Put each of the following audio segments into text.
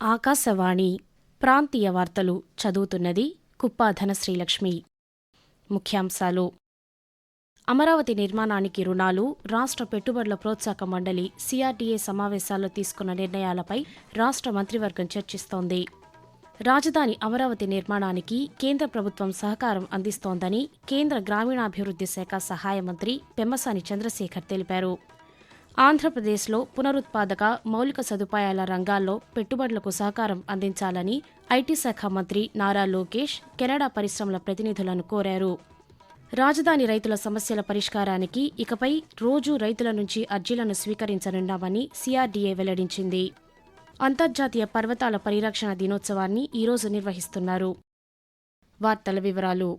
ఆకాశవాణి ప్రాంతీయ వార్తలు చదువుతున్నది కుప్పాధన శ్రీలక్ష్మి. ముఖ్యాంశాలు. అమరావతి నిర్మాణానికి రుణాలు రాష్ట్ర పెట్టుబడుల ప్రోత్సాహక మండలి సిఆర్డీఏ సమావేశాల్లో తీసుకున్న నిర్ణయాలపై రాష్ట్ర మంత్రివర్గం చర్చిస్తోంది. రాజధాని అమరావతి నిర్మాణానికి కేంద్ర ప్రభుత్వం సహకారం అందిస్తోందని కేంద్ర గ్రామీణాభివృద్ధి శాఖ సహాయ మంత్రి పెమ్మసాని చంద్రశేఖర్ తెలిపారు. ఆంధ్రప్రదేశ్లో పునరుత్పాదక మౌలిక సదుపాయాల రంగాల్లో పెట్టుబడులకు సహకారం అందించాలని ఐటీ శాఖ మంత్రి నారా లోకేష్ కెనడా పరిశ్రమల ప్రతినిధులను కోరారు. రాజధాని రైతుల సమస్యల పరిష్కారానికి ఇకపై రోజూ రైతుల నుంచి అర్జీలను స్వీకరించనున్నామని సిఆర్డీఏ వెల్లడించింది. అంతర్జాతీయ పర్వతాల పరిరక్షణ దినోత్సవాన్ని ఈరోజు నిర్వహిస్తున్నారు. వార్తల వివరాలు.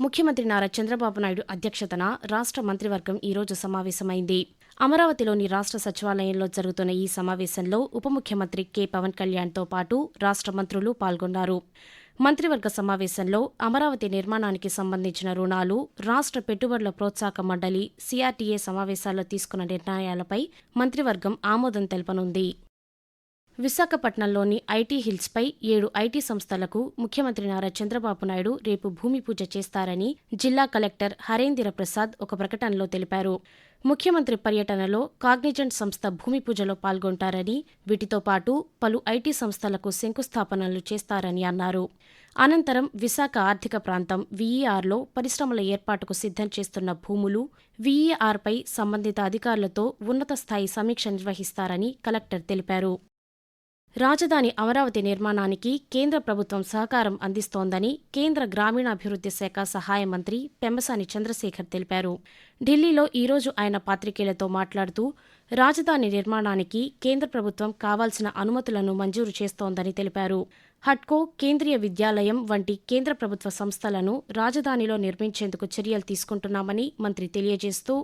ముఖ్యమంత్రి నారా చంద్రబాబు నాయుడు అధ్యక్షతన రాష్ట్ర మంత్రివర్గం ఈరోజు సమావేశమైంది. అమరావతిలోని రాష్ట్ర సచివాలయంలో జరుగుతున్న ఈ సమావేశంలో ఉప ముఖ్యమంత్రి కె. పవన్ కళ్యాణ్తో పాటు రాష్ట్ర మంత్రులు పాల్గొన్నారు. మంత్రివర్గ సమావేశంలో అమరావతి నిర్మాణానికి సంబంధించిన రుణాలు రాష్ట్ర పెట్టుబడుల ప్రోత్సాహక మండలి సిఆర్టీఏ సమావేశాల్లో తీసుకున్న నిర్ణయాలపై మంత్రివర్గం ఆమోదం తెలపనుంది. విశాఖపట్నంలోని ఐటీ హిల్స్పై ఏడు ఐటీ సంస్థలకు ముఖ్యమంత్రి నారా చంద్రబాబు నాయుడు రేపు భూమి పూజ చేస్తారని జిల్లా కలెక్టర్ హరేందిర ప్రసాద్ ఒక ప్రకటనలో తెలిపారు. ముఖ్యమంత్రి పర్యటనలో కాగ్నిజెంట్ సంస్థ భూమి పూజలో పాల్గొంటారని వీటితో పాటు పలు ఐటీ సంస్థలకు శంకుస్థాపనలు చేస్తారని అన్నారు. అనంతరం విశాఖ ఆర్థిక ప్రాంతం వీఈఆర్లో పరిశ్రమల ఏర్పాటుకు సిద్ధం చేస్తున్న భూములు వీఈఆర్పై సంబంధిత అధికారులతో ఉన్నత స్థాయి సమీక్ష నిర్వహిస్తారని కలెక్టర్ తెలిపారు. రాజధాని అమరావతి నిర్మాణానికి కేంద్ర ప్రభుత్వం సహకారం అందిస్తోందని కేంద్ర గ్రామీణాభివృద్ధి శాఖ సహాయ మంత్రి పెంబసాని చంద్రశేఖర్ తెలిపారు. ఢిల్లీలో ఈరోజు ఆయన పాత్రికేయులతో మాట్లాడుతూ రాజధాని నిర్మాణానికి కేంద్ర ప్రభుత్వం కావాల్సిన అనుమతులను మంజూరు చేస్తోందని తెలిపారు. హట్కో కేంద్రీయ విద్యాలయం వంటి కేంద్ర ప్రభుత్వ సంస్థలను రాజధానిలో నిర్మించేందుకు చర్యలు తీసుకుంటున్నామని మంత్రి తెలియజేస్తూ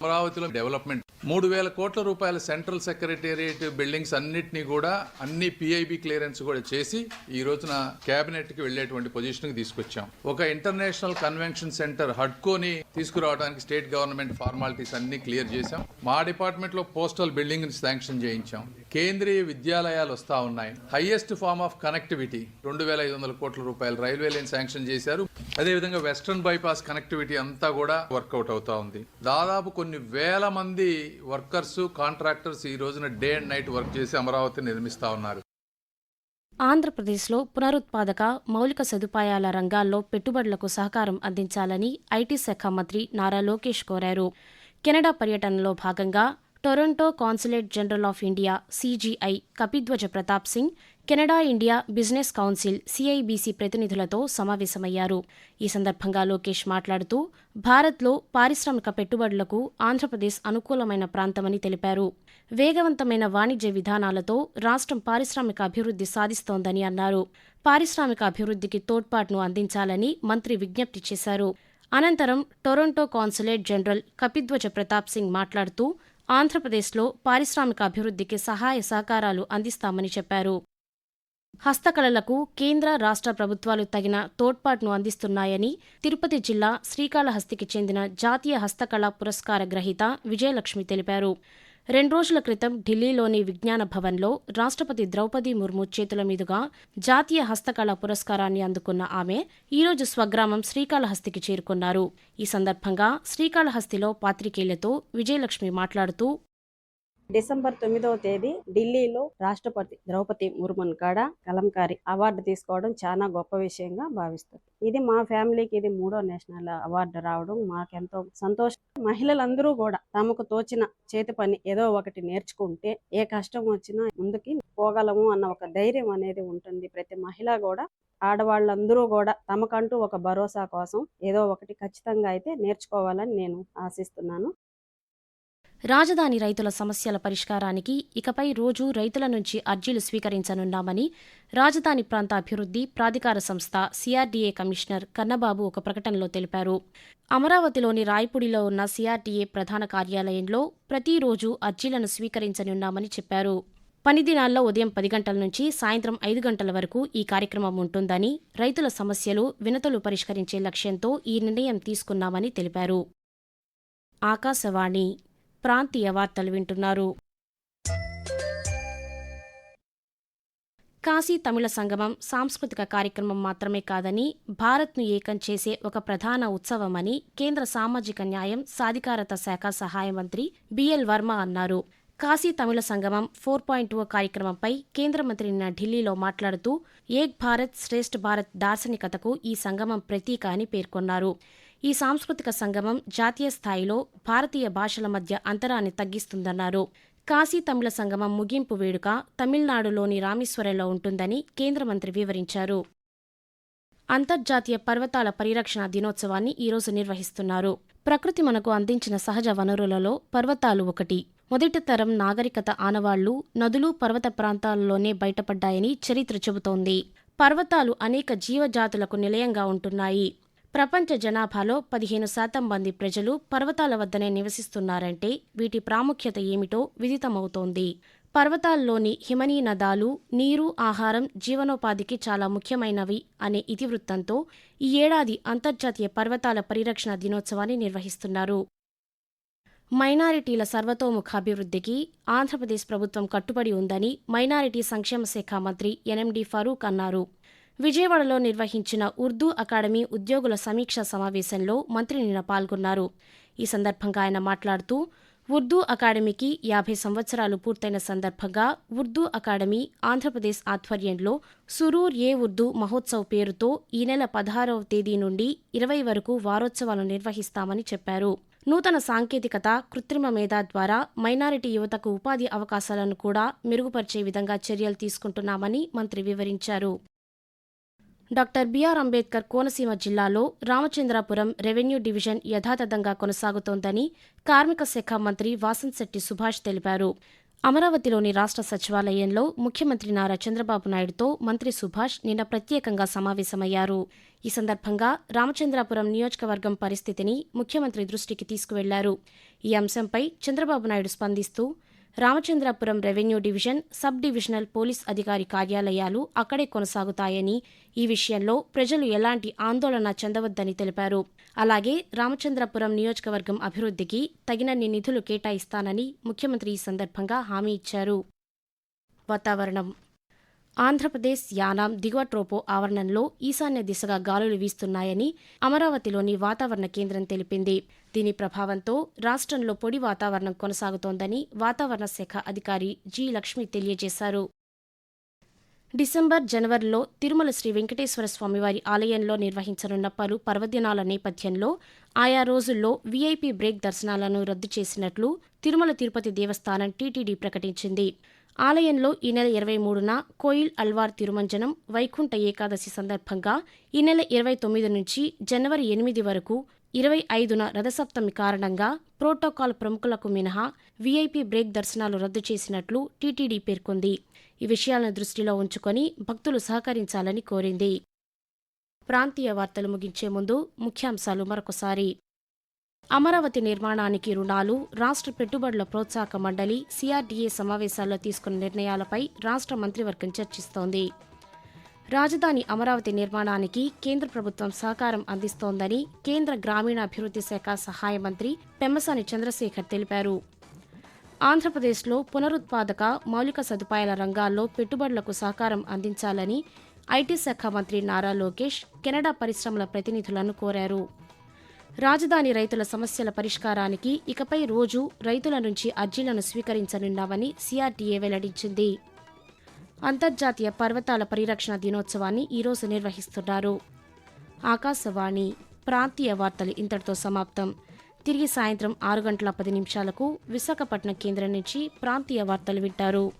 అమరావతిలో డెవలప్మెంట్ మూడు వేల కోట్ల రూపాయల సెంట్రల్ సెక్రటేరియట్ బిల్డింగ్స్ అన్నిటినీ కూడా అన్ని పిఐబి క్లియరెన్స్ కూడా చేసి ఈ రోజున కేబినెట్కి వెళ్ళేటువంటి పొజిషన్కి తీసుకొచ్చాం. ఒక ఇంటర్నేషనల్ కన్వెన్షన్ సెంటర్ హడ్కోని తీసుకురావడానికి స్టేట్ గవర్నమెంట్ ఫార్మాలిటీస్ అన్ని క్లియర్ చేశాం. మా డిపార్ట్మెంట్లో పోస్టల్ బిల్డింగ్ శాంక్షన్ చేయించాం. కేంద్రీయ విద్యాలయాలు వస్తా ఉన్నాయి. హైయెస్ట్ ఫార్మ్ ఆఫ్ కనెక్టివిటీ రెండు వేల ఐదు వందల కోట్ల రూపాయలు రైల్వే లైన్ శాంక్షన్ చేశారు. అదేవిధంగా వెస్ట్రన్ బైపాస్ కనెక్టివిటీ అంతా కూడా వర్కౌట్ అవుతా ఉంది. దాదాపు కొన్ని వేల మంది వర్కర్స్ కాంట్రాక్టర్స్ ఈ రోజున డే అండ్ నైట్ వర్క్ చేసి అమరావతి నిర్మిస్తా ఉన్నారు. ఆంధ్రప్రదేశ్లో పునరుత్పాదక మౌలిక సదుపాయాల రంగాల్లో పెట్టుబడులకు సహకారం అందించాలని ఐటీ శాఖ మంత్రి నారా లోకేష్ కోరారు. కెనడా పర్యటనలో భాగంగా Toronto consulate general of India CGI Kapidhwaja Pratap Singh Canada India business council CIBC ప్రతినిధులతో సమావేశమయ్యారు. ఈ సందర్భంగా లోకేష్ మాట్లాడుతూ భారత్లో పారిశ్రామిక పెట్టుబడులకు ఆంధ్రప్రదేశ్ అనుకూలమైన ప్రాంతమని తెలిపారు. వేగవంతమైన వాణిజ్య విధానాలతో రాష్ట్రం పారిశ్రామిక అభివృద్ధి సాధిస్తోందని అన్నారు. పారిశ్రామిక అభివృద్ధికి తోడ్పాటును అందించాలని మంత్రి విజ్ఞప్తి చేశారు. అనంతరం Toronto consulate general Kapidhwaja Pratap Singh మాట్లాడుతూ ఆంధ్రప్రదేశ్లో పారిశ్రామిక అభివృద్ధికి సహాయ సహకారాలు అందిస్తామని చెప్పారు. హస్తకళలకు కేంద్ర రాష్ట్ర ప్రభుత్వాలు తగిన తోడ్పాటును అందిస్తున్నాయని తిరుపతి జిల్లా శ్రీకాళహస్తికి చెందిన జాతీయ హస్తకళా పురస్కార గ్రహీత విజయలక్ష్మి తెలిపారు. రెండు రోజుల క్రితం ఢిల్లీలోని విజ్ఞాన భవన్లో రాష్ట్రపతి ద్రౌపది ముర్ము చేతుల మీదుగా జాతీయ హస్తకళ పురస్కారాన్ని అందుకున్న ఆమె ఈరోజు స్వగ్రామం శ్రీకాళహస్తికి చేరుకున్నారు. ఈ సందర్భంగా శ్రీకాళహస్తిలో పాత్రికేయులతో విజయలక్ష్మి మాట్లాడుతూ డిసెంబర్ తొమ్మిదవ తేదీ ఢిల్లీలో రాష్ట్రపతి ద్రౌపది ముర్మున్ కాడ కలంకారి అవార్డు తీసుకోవడం చాలా గొప్ప విషయంగా భావిస్తారు. ఇది మా ఫ్యామిలీకి ఇది మూడో నేషనల్ అవార్డు రావడం మాకెంతో సంతోషం. మహిళలందరూ కూడా తమకు తోచిన చేతి పని ఏదో ఒకటి నేర్చుకుంటే ఏ కష్టం వచ్చినా ముందుకి పోగలము అన్న ఒక ధైర్యం అనేది ఉంటుంది. ప్రతి మహిళ కూడా ఆడవాళ్ళందరూ కూడా తమకంటూ ఒక భరోసా కోసం ఏదో ఒకటి ఖచ్చితంగా అయితే నేర్చుకోవాలని నేను ఆశిస్తున్నాను. రాజధాని రైతుల సమస్యల పరిష్కారానికి ఇకపై రోజు రైతుల నుంచి అర్జీలు స్వీకరించనున్నామని రాజధాని ప్రాంత అభివృద్ధి ప్రాధికార సంస్థ సిఆర్డీఏ కమిషనర్ కన్నబాబు ఒక ప్రకటనలో తెలిపారు. అమరావతిలోని రాయపూడిలో ఉన్న సిఆర్డీఏ ప్రధాన కార్యాలయంలో ప్రతిరోజు అర్జీలను స్వీకరించనున్నామని చెప్పారు. పని దినాల్లో ఉదయం పది గంటల నుంచి సాయంత్రం ఐదు గంటల వరకు ఈ కార్యక్రమం ఉంటుందని రైతుల సమస్యలు వినతులు పరిష్కరించే లక్ష్యంతో ఈ నిర్ణయం తీసుకున్నామని తెలిపారు. ఆకాశవాణి ప్రాంతీయ వార్తలు వింటున్నారు. కాశీ తమిళ సంగమం సాంస్కృతిక కార్యక్రమం మాత్రమే కాదని భారత్ను ఏకం చేసే ఒక ప్రధాన ఉత్సవమని కేంద్ర సామాజిక న్యాయం సాధికారత శాఖ సహాయ మంత్రి బిఎల్ వర్మ అన్నారు. Kashi Tamil Sangamam four point two కార్యక్రమంపై కేంద్ర మంత్రి నిన్న ఢిల్లీలో మాట్లాడుతూ ఏక్ భారత్ శ్రేష్ఠ భారత్ దార్శనికతకు ఈ సంగమం ప్రతీక అని పేర్కొన్నారు. ఈ సాంస్కృతిక సంగమం జాతీయ స్థాయిలో భారతీయ భాషల మధ్య అంతరాన్ని తగ్గిస్తుందన్నారు. కాశీ తమిళ సంగమం ముగింపు వేడుక తమిళనాడులోని రామేశ్వరంలో ఉంటుందని కేంద్ర మంత్రి వివరించారు. అంతర్జాతీయ పర్వతాల పరిరక్షణ దినోత్సవాన్ని ఈరోజు నిర్వహిస్తున్నారు. ప్రకృతి మనకు అందించిన సహజ వనరులలో పర్వతాలు ఒకటి. మొదటి తరం నాగరికత ఆనవాళ్ళు నదులు పర్వత ప్రాంతాలలోనే బయటపడ్డాయని చరిత్ర చెబుతోంది. పర్వతాలు అనేక జీవజాతులకు నిలయంగా ఉంటున్నాయి. ప్రపంచ జనాభాలో పదిహేను శాతం మంది ప్రజలు పర్వతాల వద్దనే నివసిస్తున్నారంటే వీటి ప్రాముఖ్యత ఏమిటో విదితమవుతోంది. పర్వతాల్లోని హిమనీ నదాలు నీరు ఆహారం జీవనోపాధికి చాలా ముఖ్యమైనవి అనే ఇతివృత్తంతో ఈ ఏడాది అంతర్జాతీయ పర్వతాల పరిరక్షణ దినోత్సవాన్ని నిర్వహిస్తున్నారు. మైనారిటీల సర్వతోముఖాభివృద్ధికి ఆంధ్రప్రదేశ్ ప్రభుత్వం కట్టుబడి ఉందని మైనారిటీ సంక్షేమ శాఖ మంత్రి ఎన్ఎండి ఫరూక్ అన్నారు. విజయవాడలో నిర్వహించిన ఉర్దూ అకాడమీ ఉద్యోగుల సమీక్ష సమావేశంలో మంత్రి నిన్న పాల్గొన్నారు. ఈ సందర్భంగా ఆయన మాట్లాడుతూ ఉర్దూ అకాడమీకి యాభై సంవత్సరాలు పూర్తయిన సందర్భంగా ఉర్దూ అకాడమీ ఆంధ్రప్రదేశ్ ఆధ్వర్యంలో సురూర్ ఏ ఉర్దూ మహోత్సవ్ పేరుతో ఈ నెల పదహారవ తేదీ నుండి ఇరవై వరకు వారోత్సవాలు నిర్వహిస్తామని చెప్పారు. నూతన సాంకేతికత కృత్రిమ మేధా ద్వారా మైనారిటీ యువతకు ఉపాధి అవకాశాలను కూడా మెరుగుపరిచే విధంగా చర్యలు తీసుకుంటున్నామని మంత్రి వివరించారు. డాక్టర్ బిఆర్ అంబేద్కర్ కోనసీమ జిల్లాలో రామచంద్రాపురం రెవెన్యూ డివిజన్ యథాతథంగా కొనసాగుతోందని కార్మిక శాఖ మంత్రి వాసంశెట్టి సుభాష్ తెలిపారు. అమరావతిలోని రాష్ట్ర సచివాలయంలో ముఖ్యమంత్రి నారా చంద్రబాబు నాయుడుతో మంత్రి సుభాష్ నిన్న ప్రత్యేకంగా సమావేశమయ్యారు. ఈ సందర్భంగా రామచంద్రాపురం నియోజకవర్గం పరిస్థితిని ముఖ్యమంత్రి దృష్టికి తీసుకువెళ్ళారు. ఈ అంశంపై చంద్రబాబు నాయుడు స్పందిస్తూ Ramachandrapuram revenue division sub divisional police అధికారి కార్యాలయాలు అక్కడే కొనసాగుతాయని ఈ విషయంలో ప్రజలు ఎలాంటి ఆందోళన చెందవద్దని తెలిపారు. అలాగే రామచంద్రపురం నియోజకవర్గం అభివృద్ధికి తగినన్ని నిధులు కేటాయిస్తానని ముఖ్యమంత్రి ఈ సందర్భంగా హామీ ఇచ్చారు. వాతావరణం ఆంధ్రప్రదేశ్ యానాం దిగువ ట్రోపో ఆవరణంలో ఈశాన్య దిశగా గాలులు వీస్తున్నాయని అమరావతిలోని వాతావరణ కేంద్రం తెలిపింది. దీని ప్రభావంతో రాష్ట్రంలో పొడి వాతావరణం కొనసాగుతోందని వాతావరణ శాఖ అధికారి జి లక్ష్మి తెలియజేశారు. డిసెంబర్ జనవరిలో తిరుమల శ్రీ వెంకటేశ్వర స్వామివారి ఆలయంలో నిర్వహించనున్న పలు పర్వదినాల నేపథ్యంలో ఆయా రోజుల్లో వీఐపీ బ్రేక్ దర్శనాలను రద్దు చేసినట్లు తిరుమల తిరుపతి దేవస్థానం టీటీడీ ప్రకటించింది. ఆలయంలో ఈ నెల ఇరవై మూడున కోయిల్ అల్వార్ తిరుమంజనం వైకుంఠ ఏకాదశి సందర్భంగా ఈ నెల ఇరవై తొమ్మిది నుంచి జనవరి ఎనిమిది వరకు ఇరవై ఐదున రథసప్తమి కారణంగా ప్రోటోకాల్ ప్రముఖులకు మినహా వీఐపీ బ్రేక్ దర్శనాలు రద్దు చేసినట్లు టీటీడీ పేర్కొంది. ఈ విషయాలను దృష్టిలో ఉంచుకొని భక్తులు సహకరించాలని కోరింది. ప్రాంతీయ వార్తలు ముగించే ముందు ముఖ్యాంశాలు మరొకసారి. అమరావతి నిర్మాణానికి రుణాలు రాష్ట్ర పెట్టుబడుల ప్రోత్సాహక మండలి సిఆర్డీఏ సమావేశాల్లో తీసుకున్న నిర్ణయాలపై రాష్ట్ర మంత్రివర్గం చర్చిస్తోంది. రాజధాని అమరావతి నిర్మాణానికి కేంద్ర ప్రభుత్వం సహకారం అందిస్తోందని కేంద్ర గ్రామీణాభివృద్ధి శాఖ సహాయ మంత్రి పెమ్మసాని చంద్రశేఖర్ తెలిపారు. ఆంధ్రప్రదేశ్లో పునరుత్పాదక మౌలిక సదుపాయాల రంగాల్లో పెట్టుబడులకు సహకారం అందించాలని ఐటీ శాఖ మంత్రి నారా లోకేష్ కెనడా పరిశ్రమల ప్రతినిధులను కోరారు. రాజధాని రైతుల సమస్యల పరిష్కారానికి ఇకపై రోజు రైతుల నుంచి అర్జీలను స్వీకరించనున్నామని సిఆర్టీఏ వెల్లడించింది. అంతర్జాతీయ పర్వతాల పరిరక్షణ దినోత్సవాన్ని ఈరోజు నిర్వహిస్తున్నారు. ఆకాశవాణి ప్రాంతీయ వార్తలు ఇంతటితో సమాప్తం. తిరిగి సాయంత్రం ఆరు గంటల పది నిమిషాలకు విశాఖపట్నం కేంద్రం నుంచి ప్రాంతీయ వార్తలు వింటారు.